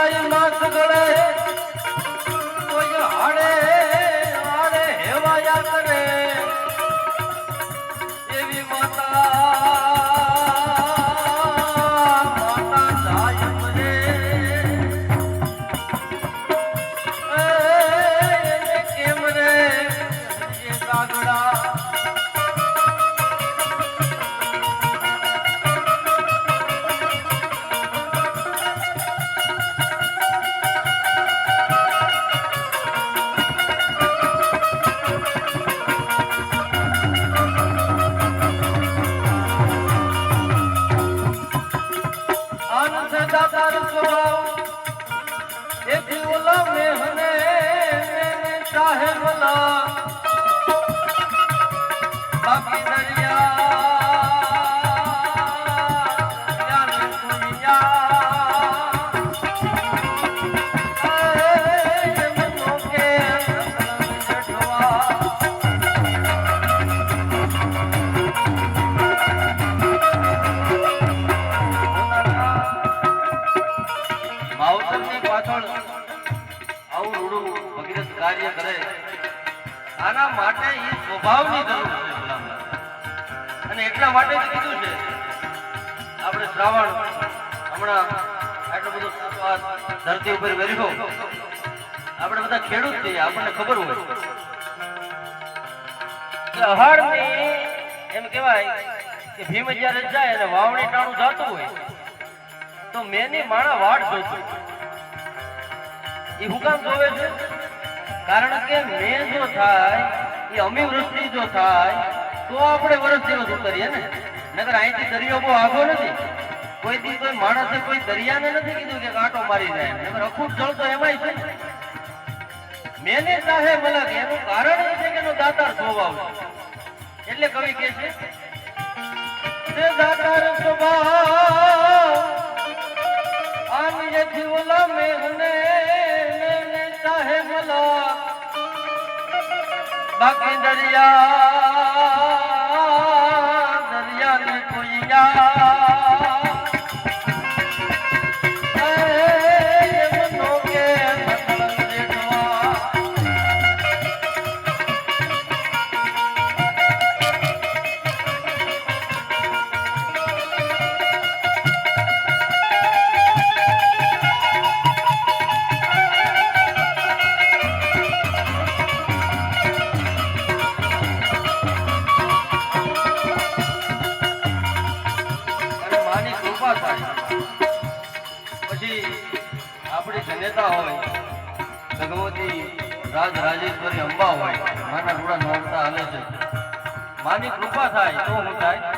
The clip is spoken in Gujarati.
આનંદિયાઈ માથ ગળે. મેને ચાહે આવું રૂડું ભગીરથ કાર્ય કરે, આના માટે એ સ્વભાવની જરૂર છે અને એટલા માટે જ કીધું છે, આપણે શ્રાવણ હમણાં આટલો બધો ધરતી ઉપર વેર્યો. આપણે બધા ખેડૂત છીએ, આપણને ખબર હોય. અહાડની એમ કહેવાય કે ભીમ જ્યારે જાય અને વાવણી ટાણું જાતું હોય, તો મેની માણા વાટ જોતું એ હું કામ જોવે છે. કારણ કે મેં જો થાય, એ અમી વૃષ્ટિ જો થાય, તો આપણે વરસ દિવસ ઉતરીએ ને. નગર અહીંથી દરિયો બહુ આગો નથી. કોઈ દી કોઈ માણસે કોઈ દરિયાને નથી કીધું કે કાંટો મારી જાય. નગર અખૂટ જળ તો એમાંય છે. મેને ચાહે મલક, એનું કારણ એ છે કે એનો દાતાર સ્વભાવ એટલે કવિ કે છે દાતાર સ્વભાવ બાકી દરિયા દરિયા ને કોઈ યા પછી આપણી જનેતા હોય ભગવતી રાજ રાજેશ્વરી અંબા હોય, માના રૂડા નોરતા હાલે છે. માની કૃપા થાય તો હું થાય.